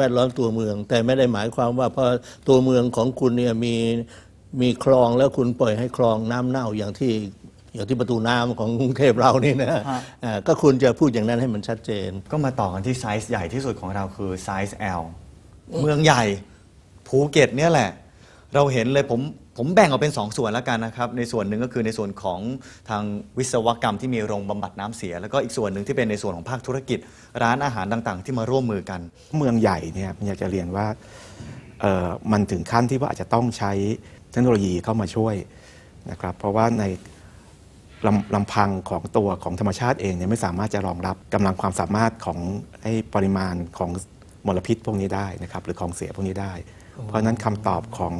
แวดล้อมตัวเมือง แต่ไม่ได้หมายความว่าเพราะตัวเมืองของคุณเนี่ยมีมีคลองแล้วคุณปล่อยให้คลองน้ำเน่าอย่างที่อย่างที่ประตูน้ำของกรุงเทพเรานี่นะฮะอ่าก็คุณจะพูดอย่างนั้นให้มันชัดเจน ก็มาต่อกันที่ไซส์ใหญ่ที่สุดของเราคือไซส์ L เมืองใหญ่ภูเก็ตเนี่ยแหละ เราเห็นเลยผมผมแบ่งออกเป็น2ส่วนแล้วกันนะครับ ในส่วนหนึ่งก็คือในส่วนของทางวิศวกรรมที่มีโรงบำบัดน้ำเสีย แล้วก็อีกส่วนหนึ่งที่เป็นในส่วนของภาคธุรกิจ ร้านอาหารต่างๆ ที่มาร่วมมือกัน เมืองใหญ่เนี่ยผมอยากจะเรียนว่าเอ่อมันถึงขั้นที่ว่าอาจจะต้องใช้เทคโนโลยีเข้ามาช่วยนะครับเพราะว่าในลำลำพังของตัวของธรรมชาติเองเนี่ยไม่สามารถจะรองรับกำลังความสามารถของไอ้ปริมาณของมลพิษพวกนี้ได้นะครับหรือของเสียพวกนี้ได้ เพราะฉะนั้นคำตอบของ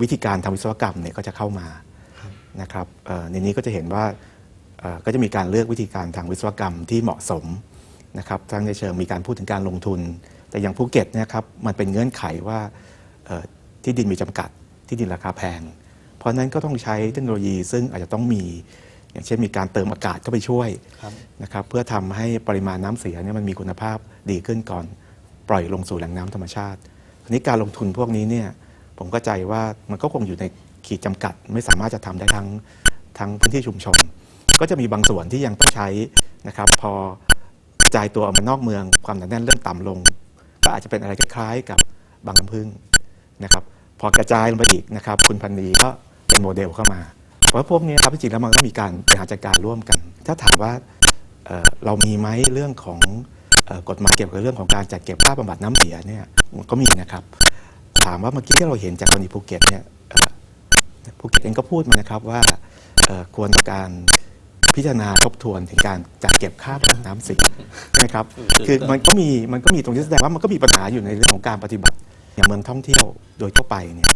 วิธีการทางวิศวกรรมเนี่ยก็จะเข้ามานะครับเอ่อในนี้ก็จะเห็นว่าเอ่อก็จะมีการเลือกวิธีการทางวิศวกรรมที่เหมาะสมนะครับทั้งในเชิงมีการพูดถึงการลงทุน แต่อย่างภูเก็ตเนะครับมันเป็นเงื่อนไขว่าเอ่อที่ดินมีจำกัดที่ดินราคาแพง เพราะฉะนั้นก็ต้องใช้เทคโนโลยีซึ่งอาจจะต้องมี อย่างเช่นมีการเติมอากาศเข้าไปช่วยครับนะครับเพื่อทำให้ปริมาณน้ำเสียเนี่ยมันมีคุณภาพดีขึ้นก่อน ปล่อยลงสู่แหล่งน้ำธรรมชาติทีนี้การลงทุนพวกนี้เนี่ย ผมก็ใจว่ามันก็คงอยู่ในขีดจำกัด ไม่สามารถจะทำได้ทั้งทั้งพื้นที่ชุมชน ก็จะมีบางส่วนที่ยังต้องใช้นะครับพอกระจายตัวออกมานอกเมืองความหนาแน่นเริ่มต่ำลง ก็อาจจะเป็นอะไรคล้าย ๆ กับบางน้ำพึ่งนะครับพอกระจายลงไปอีกนะครับคุณพันนีก็เป็นโมเดลเข้ามา เพราะพวกนี้ครับจริงๆแล้วมันก็มีการบริหารจัดการร่วมกัน ถ้าถามว่าเเรามีไหมเรื่องของออกฎหมายเกี่ยวกับเรื่องของการจัดเก็บค่าบำบัดน้ำเสียเนี่ยก็มีนะครับ ถามว่าเมื่อกี้ที่เราเห็นจากกรณีภูเก็ตเนี่ยเอ่อภูเก็ตเองก็พูดมานะครับว่าเอ่อควรการพิจารณาทบทวนถึงการจัดเก็บค่าบำบัดน้ำเสียนะครับ คือมันก็มีมันก็มีตรงนี้แสดงว่ามันก็มีปัญหาอยู่ในเรื่องของการปฏิบัติ อย่างเมืองท่องเที่ยวโดยทั่วไปเนี่ย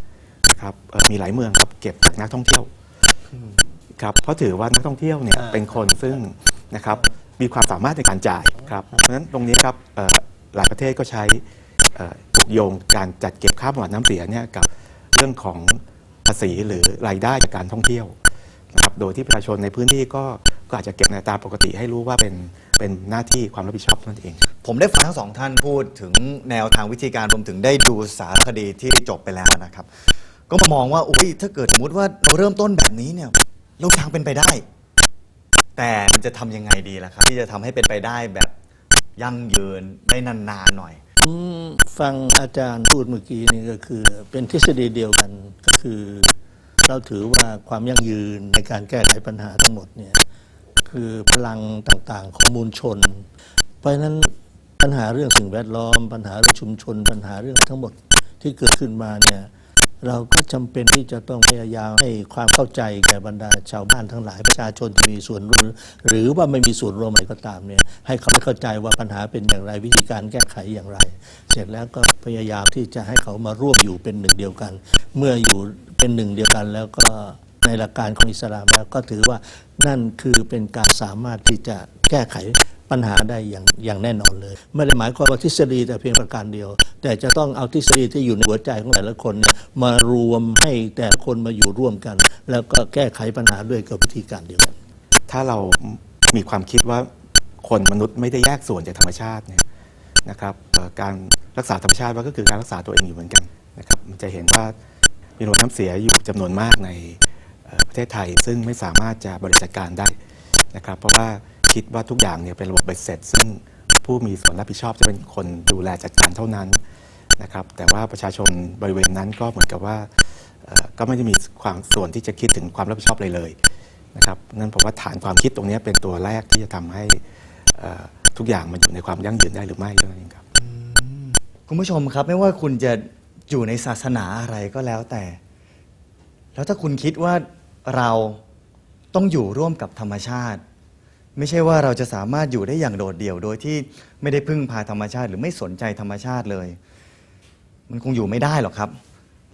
นะครับเอ่อมีหลายเมืองครับเก็บจากนักท่องเที่ยวครับเพราะถือว่านักท่องเที่ยวเนี่ยอ่าเป็นคนซึ่งนะครับมีความสามารถในการจ่ายครับเพราะฉะนั้นตรงนี้ครับเอ่อหลายประเทศก็ใช้เอ่อ โยงการจัดเก็บค่าบำบัดน้ำเสียเนี่ยกับเรื่องของภาษีหรือรายได้จากการท่องเที่ยวนะครับโดยที่ประชาชนในพื้นที่ก็ก็อาจจะเก็บในตาปกติให้รู้ว่าเป็นเป็นหน้าที่ความรับผิดชอบนั่นเอง ผมได้ฟังทั้งสองท่านพูดถึงแนวทางวิธีการรวมถึงได้ดูสารคดีที่จบไปแล้วนะครับ ก็มองว่าอุ้ยถ้าเกิดสมมติว่าเราเริ่มต้นแบบนี้เนี่ยเราทางเป็นไปได้ แต่มันจะทำยังไงดีล่ะครับ ที่จะทำให้เป็นไปได้แบบยั่งยืนได้นานๆหน่อย ฟังอาจารย์พูดเมื่อกี้นี่ก็คือ เป็นทฤษฎีเดียวกันก็คือ เราถือว่าความยั่งยืนในการแก้ไขปัญหาทั้งหมดเนี่ยคือพลังต่างๆของมวลชน เพราะฉะนั้นปัญหาเรื่องสิ่งแวดล้อม ปัญหาเรื่องชุมชน ปัญหาเรื่องทั้งหมดที่เกิดขึ้นมาเนี่ย เราก็จำเป็นที่จะต้องพยายามให้ความเข้าใจแก่บรรดาชาวบ้านทั้งหลายประชาชนที่มีส่วนร่วมหรือว่าไม่มีส่วนร่วมอะไรก็ตามเนี่ยให้เขาเข้าใจว่าปัญหาเป็นอย่างไรวิธีการแก้ไขอย่างไร เสร็จแล้วก็พยายามที่จะให้เขามาร่วมอยู่เป็นหนึ่งเดียวกัน เมื่ออยู่เป็นหนึ่งเดียวกัน แล้วก็ในหลักการของอิสลามแล้วก็ถือว่านั่นคือเป็นการสามารถที่จะแก้ไข ปัญหาได้อย่างอย่างแน่นอนเลย ไม่ได้หมายความว่าทฤษฎีแต่เพียงประการเดียว แต่จะต้องเอาทฤษฎีที่อยู่ในหัวใจของแต่ละคนเนี่ยมารวมให้แต่ละคนมาอยู่ร่วมกัน แล้วก็แก้ไขปัญหาด้วยกับวิธีการเดียวกัน ถ้าเรามีความคิดว่าคนมนุษย์ไม่ได้แยกส่วนจากธรรมชาติเนี่ยนะครับการรักษาธรรมชาติว่าก็คือการรักษาตัวเองอยู่เหมือนกันนะครับมันจะเห็นว่ามีน้ำเสียอยู่จำนวนมากในประเทศไทย ซึ่งไม่สามารถจะบริหารจัดการได้นะครับ เพราะว่า คิดว่าทุกอย่างเนี่ยเป็นระบบเบ็ดเสร็จ ซึ่งผู้มีส่วนรับผิดชอบจะเป็นคนดูแลจัดการเท่านั้นนะครับแต่ว่าประชาชนบริเวณนั้นก็เหมือนกับว่าก็ไม่ได้มีความส่วนที่จะคิดถึงความรับผิดชอบเลยเลยนะครับนั่นผมว่าฐานความคิดตรงนี้เป็นตัวแรกที่จะทำให้ทุกอย่างมันอยู่ในความยั่งยืนได้หรือไม่เท่านั้นครับคุณผู้ชมครับไม่ว่าคุณจะอยู่ในศาสนาอะไรก็แล้วแต่ แล้วถ้าคุณคิดว่าเราต้องอยู่ร่วมกับธรรมชาติ ไม่ใช่ว่าเราจะสามารถอยู่ได้อย่างโดดเดี่ยว โดยที่ไม่ได้พึ่งพาธรรมชาติ หรือไม่สนใจธรรมชาติเลย มันคงอยู่ไม่ได้หรอกครับ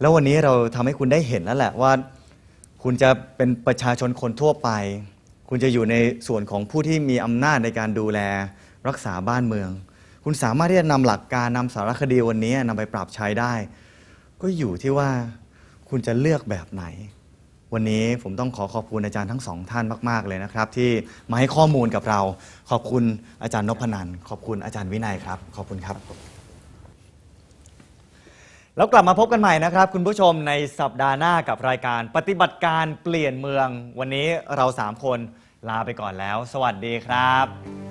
แล้ววันนี้เราทำให้คุณได้เห็นแล้วแหละว่า คุณจะเป็นประชาชนคนทั่วไป คุณจะอยู่ในส่วนของผู้ที่มีอำนาจในการดูแลรักษาบ้านเมือง คุณสามารถที่จะนำหลักการนำสารคดีวันนี้นำไปปรับใช้ได้ ก็อยู่ที่ว่าคุณจะเลือกแบบไหน วันนี้ผมต้องขอขอบคุณอาจารย์ทั้งสองท่านมาก ๆ เลยนะครับ ที่มาให้ข้อมูลกับเรา ขอบคุณอาจารย์นพนันขอบคุณอาจารย์วินัยครับ ขอบคุณครับ แล้วกลับมาพบกันใหม่นะครับ คุณผู้ชมในสัปดาห์หน้ากับรายการปฏิบัติการเปลี่ยนเมือง วันนี้เราสามคนลาไปก่อนแล้ว สวัสดีครับ